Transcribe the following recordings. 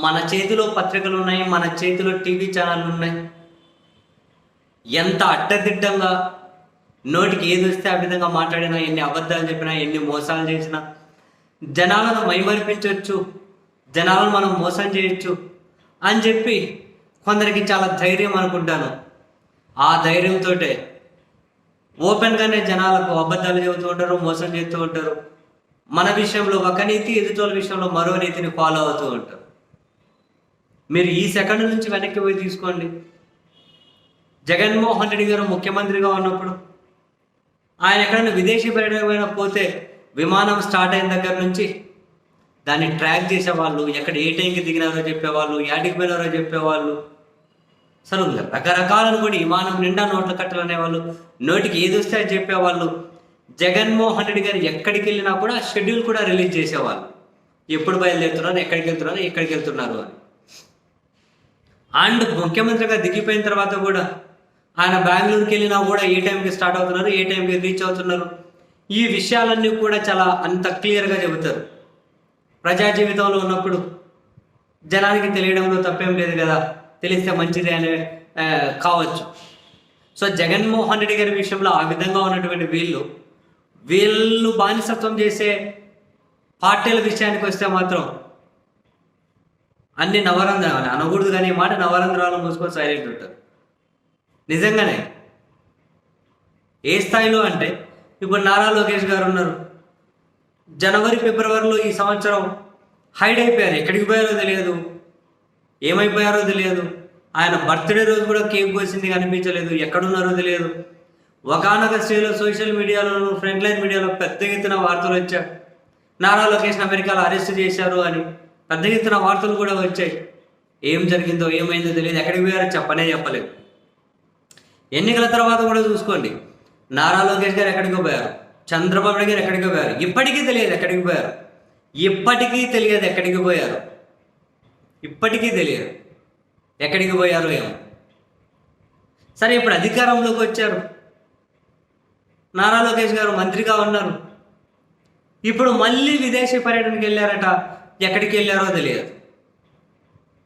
మన చేతిలో పత్రికలు ఉన్నాయి మన చేతిలో టీవీ ఛానళ్ళు ఉన్నాయి. ఎంత అడ్డదిడ్డంగా నోటికి ఏది వస్తే ఆ విధంగా మాట్లాడినా ఎన్ని అబద్ధాలు చెప్పినా ఎన్ని మోసాలు చేసినా. జనాలను మైమరిపించవచ్చు. జనాలను మనం మోసం చేయొచ్చు అని చెప్పి కొందరికి చాలా ధైర్యం అనుకుంటాను. ఆ ధైర్యంతో ఓపెన్గానే జనాలకు అబద్ధాలు చెబుతూ ఉంటారు మోసం చేస్తూ ఉంటారు. మన విషయంలో ఒక నీతి ఎదుటోళ్ళ విషయంలో మరో నీతిని ఫాలో అవుతూ ఉంటారు. మీరు ఈ సెకండ్ నుంచి వెనక్కి పోయి తీసుకోండి. జగన్మోహన్ రెడ్డి గారు ముఖ్యమంత్రిగా ఉన్నప్పుడు ఆయన ఎక్కడైనా విదేశీ పర్యటన పోతే విమానం స్టార్ట్ అయిన దగ్గర నుంచి దాన్ని ట్రాక్ చేసేవాళ్ళు ఎక్కడ ఏ టైంకి దిగినారో చెప్పేవాళ్ళు యాడికి పోయినారో చెప్పేవాళ్ళు. అసలు రకరకాల కూడా విమానం నిండా నోట్ల కట్టలు అనేవాళ్ళు నోటికి ఏది వస్తే అది చెప్పేవాళ్ళు. జగన్మోహన్ రెడ్డి గారు ఎక్కడికి వెళ్ళినా కూడా షెడ్యూల్ కూడా రిలీజ్ చేసేవాళ్ళు. ఎప్పుడు బయలుదేరుతున్నారు ఎక్కడికి వెళ్తున్నారు ఎక్కడికి వెళ్తున్నారు అని. అండ్ ముఖ్యమంత్రిగా దిగిపోయిన తర్వాత కూడా ఆయన బెంగళూరుకి వెళ్ళినా కూడా ఏ టైంకి స్టార్ట్ అవుతున్నారు ఏ టైంకి రీచ్ అవుతున్నారు? ఈ విషయాలన్నీ కూడా చాలా అంత క్లియర్గా చెబుతారు. ప్రజా జీవితంలో ఉన్నప్పుడు జనానికి తెలియడంలో తప్పేం లేదు కదా తెలిస్తే మంచిదే అనే కావచ్చు. సో జగన్మోహన్ రెడ్డి గారి విషయంలో ఆ విధంగా ఉన్నటువంటి వీళ్ళు వీళ్ళు బానిసత్వం చేసే పార్టీల విషయానికి వస్తే మాత్రం అన్ని నవరంధ్రాలు అనకూడదు కానీ మాట నవరంధ్రాలు మూసుకొని సైలెంట్ ఉంటారు. నిజంగానే. ఏ స్థాయిలో అంటే ఇప్పుడు నారా లోకేష్ గారు ఉన్నారు. జనవరి ఫిబ్రవరిలో ఈ సంవత్సరం హైడ్ అయిపోయారు. ఎక్కడికి పోయారో తెలియదు. ఏమైపోయారో తెలియదు. ఆయన బర్త్డే రోజు కూడా కేక్ కోసింది కనిపించలేదు. ఎక్కడున్నారో తెలియదు. ఒకనొక స్టేలో సోషల్ మీడియాలో ఫ్రంట్ లైన్ మీడియాలో పెద్ద ఎత్తున వార్తలు వచ్చా నారా లోకేష్ అమెరికాలో అరెస్ట్ చేశారు అని. పెద్ద ఎత్తున వార్తలు కూడా వచ్చాయి. ఏం జరిగిందో ఏమైందో తెలియదు. ఎక్కడికి పోయారో చెప్పనే చెప్పలేదు. ఎన్నికల తర్వాత కూడా చూసుకోండి. నారా లోకేష్ గారు ఎక్కడికి పోయారు. చంద్రబాబు నాయుడు గారు ఎక్కడికి పోయారు. ఇప్పటికీ తెలియదు ఎక్కడికి పోయారు. ఇప్పటికీ తెలియదు ఎక్కడికి పోయారు. ఇప్పటికీ తెలియదు ఎక్కడికి పోయారు ఏమో. సరే ఇప్పుడు అధికారంలోకి వచ్చారు. నారా లోకేష్ గారు మంత్రిగా ఉన్నారు. ఇప్పుడు మళ్ళీ విదేశీ పర్యటనకి వెళ్ళారట. ఎక్కడికి వెళ్ళారో తెలియదు.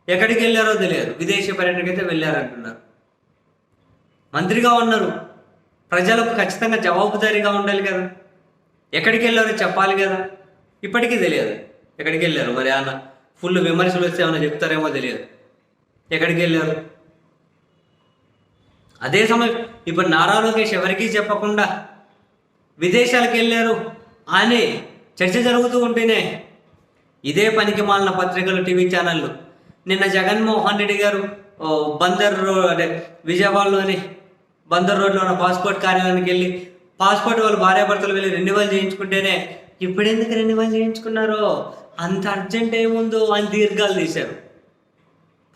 ఎక్కడికి వెళ్ళారో తెలియదు. విదేశీ పర్యటనకి అయితే వెళ్ళారంటున్నారు. మంత్రిగా ఉన్నారు. ప్రజలకు ఖచ్చితంగా జవాబుదారీగా ఉండాలి కదా. ఎక్కడికి వెళ్ళారో చెప్పాలి కదా. ఇప్పటికీ తెలియదు. ఎక్కడికి వెళ్ళారు? మరి అన్న ఫుల్ విమర్శలు వస్తే ఏమైనా చెప్తారేమో తెలియదు. ఎక్కడికి వెళ్ళారు? అదే సమయం ఇప్పుడు నారా లోకేష్ ఎవరికీ చెప్పకుండా విదేశాలకు వెళ్ళారు అని చర్చ జరుగుతూ ఉంటేనే ఇదే పనికి మాలిన పత్రికలు టీవీ ఛానళ్ళు. నిన్న జగన్మోహన్ రెడ్డి గారు ఓ, బందర్ రోడ్ అదే విజయవాడలోని బందర్ రోడ్లో ఉన్న పాస్పోర్ట్ కార్యాలయానికి వెళ్ళి పాస్పోర్ట్ వాళ్ళు భార్యాభర్తలు వెళ్ళి రెన్యువల్ చేయించుకుంటేనే ఇప్పుడు ఎందుకు రెన్యువల్ చేయించుకున్నారో? అంత అర్జెంట్ ఏముందో అని దీర్ఘాలు తీశారు.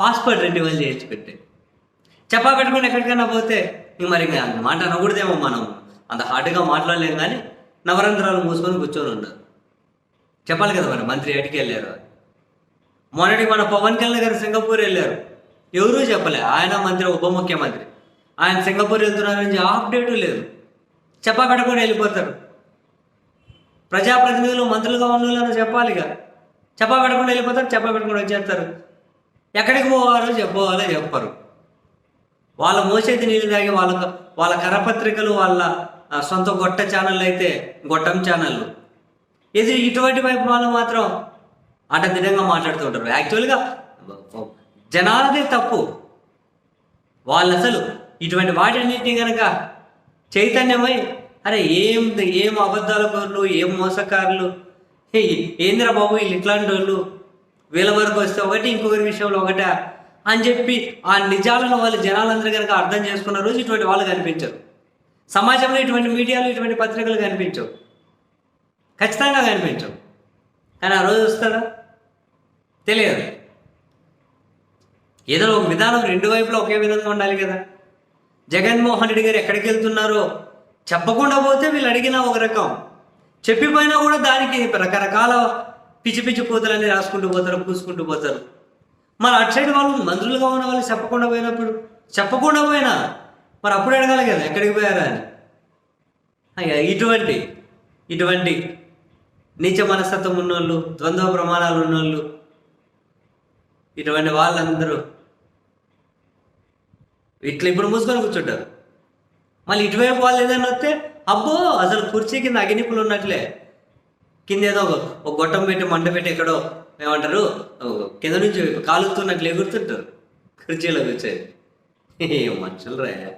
పాస్పోర్ట్ రెన్యువల్ చేయించుకుంటే. చెప్పా పెట్టుకుని ఎక్కడికైనా పోతే ఇంక మరి ఇంకా మాట అనకూడదేమో మనం. అంత హార్డ్గా మాట్లాడలేం కానీ నవరంధ్రాలు మూసుకొని కూర్చొని ఉన్నారు. చెప్పాలి కదా మరి మంత్రి ఎటుకి వెళ్ళారు? మొన్నటి మన పవన్ కళ్యాణ్ గారు సింగపూర్ వెళ్ళారు. ఎవరూ చెప్పలే ఆయన మంత్రి ఉప ముఖ్యమంత్రి. ఆయన సింగపూర్ వెళ్తున్నారని అప్డేటు లేదు. చెప్పా పెట్టకుండా వెళ్ళిపోతారు. ప్రజాప్రతినిధులు మంత్రులుగా ఉన్న వాళ్ళని చెప్పాలిగా చెప్పా పెట్టకుండా వెళ్ళిపోతారు చెప్పబెట్టకుండా వచ్చేస్తారు. ఎక్కడికి పోవాలో చెప్పవాలో చెప్పరు. వాళ్ళ మోసేది నీళ్ళు తాగి వాళ్ళ వాళ్ళ కరపత్రికలు వాళ్ళ సొంత గొట్ట ఛానళ్ళు అయితే గొట్టం ఛానళ్ళు. ఇది ఇటువంటి వైపు వాళ్ళు మాత్రం అటదిడంగా మాట్లాడుతుంటారు. యాక్చువల్గా జనాలదే తప్పు. వాళ్ళు అసలు ఇటువంటి వాటన్నిటిని కనుక చైతన్యమై అరే ఏం ఏం అబద్ధాల కోర్లు ఏం మోసకారులు హే, బాబు వీళ్ళు ఇట్లాంటి వాళ్ళు వీళ్ళ వరకు వస్తే ఒకటి ఇంకొకరి విషయంలో ఒకట అని చెప్పి ఆ నిజాలను వాళ్ళు జనాలందరూ కనుక అర్థం చేసుకున్న రోజు ఇటువంటి వాళ్ళు కనిపించరు. సమాజంలో ఇటువంటి మీడియాలు ఇటువంటి పత్రికలు కనిపించవు. ఖచ్చితంగా కనిపించవు. కానీ ఆ రోజు వస్తాడా తెలియదు. ఏదో ఒక విధానం రెండు వైపులా ఒకే విధంగా ఉండాలి కదా. జగన్మోహన్ రెడ్డి గారు ఎక్కడికి వెళ్తున్నారో చెప్పకుండా పోతే వీళ్ళు అడిగినా ఒక రకం. చెప్పిపోయినా కూడా దానికి రకరకాల పిచ్చి పిచ్చి పూతలన్నీ రాసుకుంటూ పోతారు పూసుకుంటూ పోతారు. మరి అటు సైడ్ వాళ్ళు మంత్రులుగా ఉన్న వాళ్ళు చెప్పకుండా పోయినప్పుడు చెప్పకుండా పోయినా మరి అప్పుడు అడగాలి కదా ఎక్కడికి పోయారా అని. అయ్యా ఇటువంటి ఇటువంటి నీచ మనస్తత్వం ఉన్నోళ్ళు ద్వంద్వ ప్రమాణాలు ఉన్నోళ్ళు ఇటువంటి వాళ్ళందరూ ఇట్లా ఇప్పుడు మూసుకొని కూర్చుంటారు. మళ్ళీ ఇటువైపు వాళ్ళు ఏదైనా వస్తే అబ్బో అసలు కుర్చీ కింద అగ్నిపులు ఉన్నట్లే. కింద ఏదో ఒక- గొట్టం పెట్టి మంట పెట్టి ఎక్కడో ఏమంటారు కింద నుంచి కాలుతున్నట్లు ఎగురుతుంటారు. కుర్చీలో కూర్చొని. మనుషులు రా.